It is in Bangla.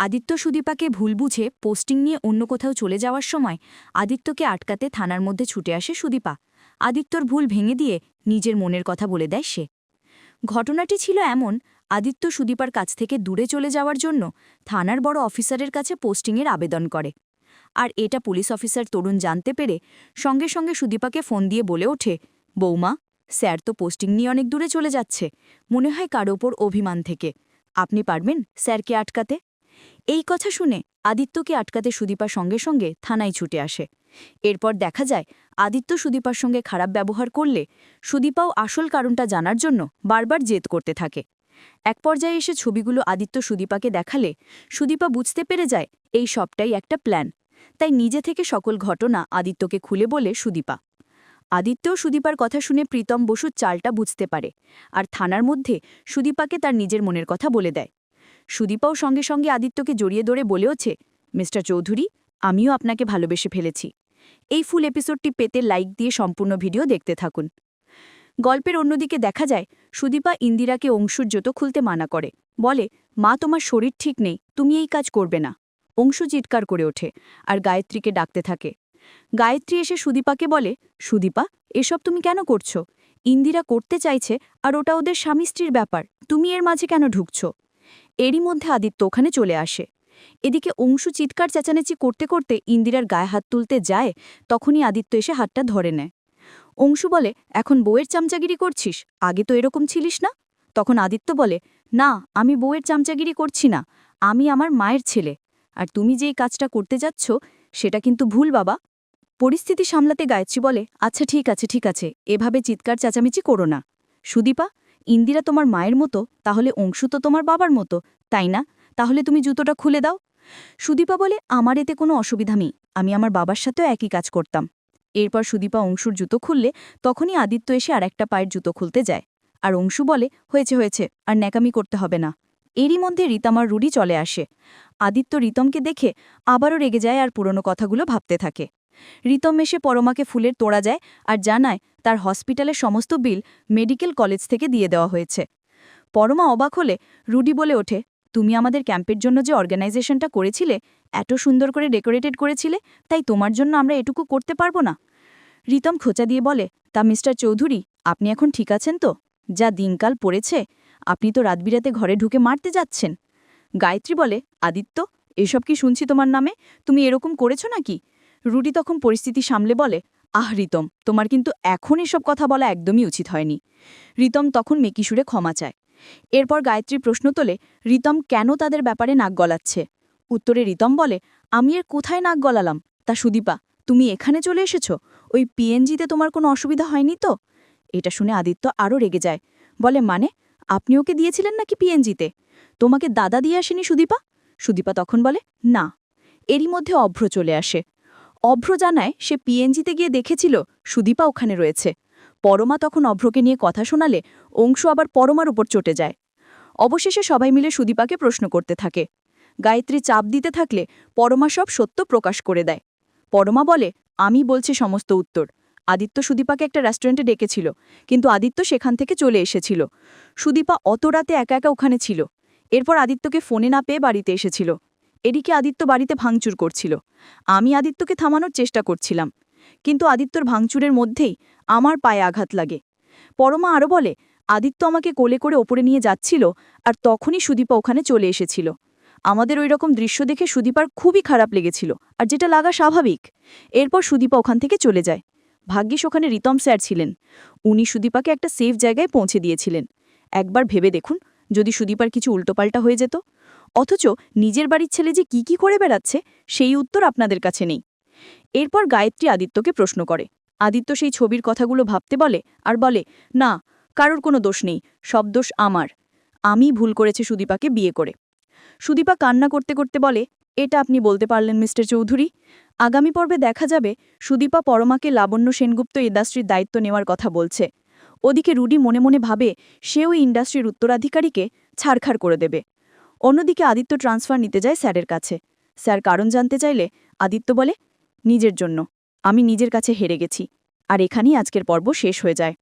আদিত্য সুদীপাকে ভুল বুঝে পোস্টিং নিয়ে অন্য কোথাও চলে যাওয়ার সময় আদিত্যকে আটকাতে থানার মধ্যে ছুটে আসে সুদীপা। আদিত্যর ভুল ভেঙে দিয়ে নিজের মনের কথা বলে দেয় সে। ঘটনাটি ছিল এমন, আদিত্য সুদীপার কাছ থেকে দূরে চলে যাওয়ার জন্য থানার বড় অফিসারের কাছে পোস্টিংয়ের আবেদন করে। আর এটা পুলিশ অফিসার তরুণ জানতে পেরে সঙ্গে সঙ্গে সুদীপাকে ফোন দিয়ে বলে ওঠে, বৌমা, স্যার তো পোস্টিং নিয়ে অনেক দূরে চলে যাচ্ছে। মনে হয় কারও ওপর অভিমান থেকে। আপনি পারবেন স্যারকে আটকাতে? এই কথা শুনে আদিত্যকে আটকাতে সুদীপা সঙ্গে সঙ্গে থানায় ছুটে আসে। এরপর দেখা যায়, আদিত্য সুদীপার সঙ্গে খারাপ ব্যবহার করলে সুদীপাও আসল কারণটা জানার জন্য বারবার জেদ করতে থাকে। এক পর্যায়ে এসে ছবিগুলো আদিত্য সুদীপাকে দেখালে সুদীপা বুঝতে পেরে যায়, এই সবটাই একটা প্ল্যান। তাই নিজে থেকে সকল ঘটনা আদিত্যকে খুলে বলে সুদীপা। আদিত্যও সুদীপার কথা শুনে প্রীতম বসুর চালটা বুঝতে পারে, আর থানার মধ্যে সুদীপাকে তার নিজের মনের কথা বলে দেয়। সুদীপাও সঙ্গে সঙ্গে আদিত্যকে জড়িয়ে ধরে বলেওছে, মিস্টার চৌধুরী, আমিও আপনাকে ভালোবেসে ফেলেছি। এই ফুল এপিসোডটি পেতে লাইক দিয়ে সম্পূর্ণ ভিডিও দেখতে থাকুন। গল্পের অন্যদিকে দেখা যায়, সুদীপা ইন্দিরাকে অংশুর জুতো খুলতে মানা করে। বলে, মা, তোমার শরীর ঠিক নেই, তুমি এই কাজ করবে না। অংশু চিৎকার করে ওঠে আর গায়ত্রীকে ডাকতে থাকে। গায়ত্রী এসে সুদীপাকে বলে, সুদীপা, এসব তুমি কেন করছ? ইন্দিরা করতে চাইছে আর ওটা ওদের স্বামী স্ত্রীর ব্যাপার। তুমি এর মাঝে কেন ঢুকছো? এরই মধ্যে আদিত্য ওখানে চলে আসে। এদিকে অংশু চিৎকার চেঁচানেচি করতে করতে ইন্দিরার গায়ে হাত তুলতে যায়, তখনই আদিত্য এসে হাতটা ধরে নেয়। অংশু বলে, এখন বউয়ের চামচাগিরি করছিস? আগে তো এরকম ছিলিস না? তখন আদিত্য বলে, না, আমি বউয়ের চামচাগিরি করছি না, আমি আমার মায়ের ছেলে। আর তুমি যেই কাজটা করতে যাচ্ছ, সেটা কিন্তু ভুল, বাবা। পরিস্থিতি সামলাতে গায়ত্রী বলে আচ্ছা ঠিক আছে ঠিক আছে, এভাবে চিৎকার চেঁচামেচি করো না। সুদীপা ইন্দিরা তোমার মায়ের মতো, তাহলে অংশু তো তোমার বাবার মতো, তাই না? তাহলে তুমি জুতোটা খুলে দাও। সুদীপা বলে, আমার এতে কোনো অসুবিধা নেই, আমি আমার বাবার সাথেও একই কাজ করতাম। এরপর সুদীপা অংশুর জুতো খুললে, তখনই আদিত্য এসে আর একটা পায়ের জুতো খুলতে যায়। আর অংশু বলে, হয়েছে হয়েছে, আর ন্যাকামি করতে হবে না। এরই মধ্যে রিতামার রুডি চলে আসে। আদিত্য রীতমকে দেখে আবারও রেগে যায় আর পুরনো কথাগুলো ভাবতে থাকে। রিতম এসে পরমাকে ফুলের তোড়া যায় আর জানায় তার হসপিটালের সমস্ত বিল মেডিকেল কলেজ থেকে দিয়ে দেওয়া হয়েছে। পরমা অবাক হলে, রুডি বলে ওঠে, তুমি আমাদের ক্যাম্পের জন্য যে অর্গানাইজেশনটা করেছিলে, এত সুন্দর করে ডেকোরেটেড করেছিলে, তাই তোমার জন্য আমরা এটুকু করতে পারব না? রিতম খোঁচা দিয়ে বলে, তা মিস্টার চৌধুরী, আপনি এখন ঠিক আছেন তো? যা দিনকাল পড়েছে, আপনি তো রাতবিরাতে ঘরে ঢুকে মারতে যাচ্ছেন। গায়ত্রী বলে, আদিত্য, এসব কি শুনছি তোমার নামে? তুমি এরকম করেছ নাকি? রুডি তখন পরিস্থিতি সামলে বলে, আহ, রিতম, তোমার কিন্তু এখন এসব কথা বলা একদমই উচিত হয়নি। রিতম তখন মেকিসুরে ক্ষমা চায়। এরপর গায়ত্রী প্রশ্ন তোলে, রিতম, কেন তাদের ব্যাপারে নাক গলাচ্ছে? উত্তরে রিতম বলে, আমি এর কোথায় নাক গলালাম? তা সুদীপা, তুমি এখানে চলে এসেছ? ওই পিএনজিতে তোমার কোনো অসুবিধা হয়নি তো? এটা শুনে আদিত্য আরও রেগে যায়। বলে মানে? আপনি ওকে দিয়েছিলেন নাকি পিএনজিতে তোমাকে দাদা দিয়ে আসেনি সুদীপা? সুদীপা তখন বলে, না। এরই মধ্যে অভ্র চলে আসে। অভ্র জানায় সে পিএনজিতে গিয়ে দেখেছিল সুদীপা ওখানে রয়েছে। পরমা তখন অভ্রকে নিয়ে কথা শোনালে অংশ আবার পরমার উপর চটে যায়। অবশেষে সবাই মিলে সুদীপাকে প্রশ্ন করতে থাকে। গায়ত্রী চাপ দিতে থাকলে পরমা সব সত্য প্রকাশ করে দেয়। পরমা বলে, আমি বলছি সমস্ত উত্তর। আদিত্য সুদীপাকে একটা রেস্টুরেন্টে ডেকেছিল, কিন্তু আদিত্য সেখান থেকে চলে এসেছিল। সুদীপা অত রাতে একা একা ওখানে ছিল। এরপর আদিত্যকে ফোনে না পেয়ে বাড়িতে এসেছিল। এদিকে আদিত্য বাড়িতে ভাঙচুর করছিল। আমি আদিত্যকে থামানোর চেষ্টা করছিলাম, কিন্তু আদিত্যর ভাঙচুরের মধ্যেই আমার পায়ে আঘাত লাগে। পরমা আরও বলে, আদিত্য আমাকে কোলে করে ওপরে নিয়ে যাচ্ছিল আর তখনই সুদীপা ওখানে চলে এসেছিল। আমাদের ওই রকম দৃশ্য দেখে সুদীপার খুবই খারাপ লেগেছিল আর যেটা লাগা স্বাভাবিক। এরপর সুদীপা ওখান থেকে চলে যায়। ভাগ্যিস ওখানে রিতম স্যার ছিলেন। উনি সুদীপাকে একটা সেফ জায়গায় পৌঁছে দিয়েছিলেন। একবার ভেবে দেখুন, যদি সুদীপার কিছু উল্টোপাল্টা হয়ে যেত। অথচ নিজের বাড়ির ছেলে যে কি কি করে বেড়াচ্ছে, সেই উত্তর আপনাদের কাছে নেই। এরপর গায়ত্রী আদিত্যকে প্রশ্ন করে। আদিত্য সেই ছবির কথাগুলো ভাবতে বলে আর বলে, না, কারোর কোনো দোষ নেই, সব দোষ আমার। আমি ভুল করেছি সুদীপাকে বিয়ে করে। সুদীপা কান্না করতে করতে বলে, এটা আপনি বলতে পারলেন, মিস্টার চৌধুরী। আগামী পর্বে দেখা যাবে, সুদীপা পরমাকে লাবণ্য সেনগুপ্ত ইন্ডাস্ট্রির দায়িত্ব নেওয়ার কথা বলছে। ওদিকে রুডি মনে মনে ভাবে, সেও ইন্ডাস্ট্রির উত্তরাধিকারীকে ছাড়খাড় করে দেবে। অন্যদিকে আদিত্য ট্রান্সফার নিতে যায় স্যারের কাছে। স্যার কারণ জানতে চাইলে আদিত্য বলে, নিজের জন্য। আমি নিজের কাছে হেরে গেছি। আর এখানেই আজকের পর্ব শেষ হয়ে যায়।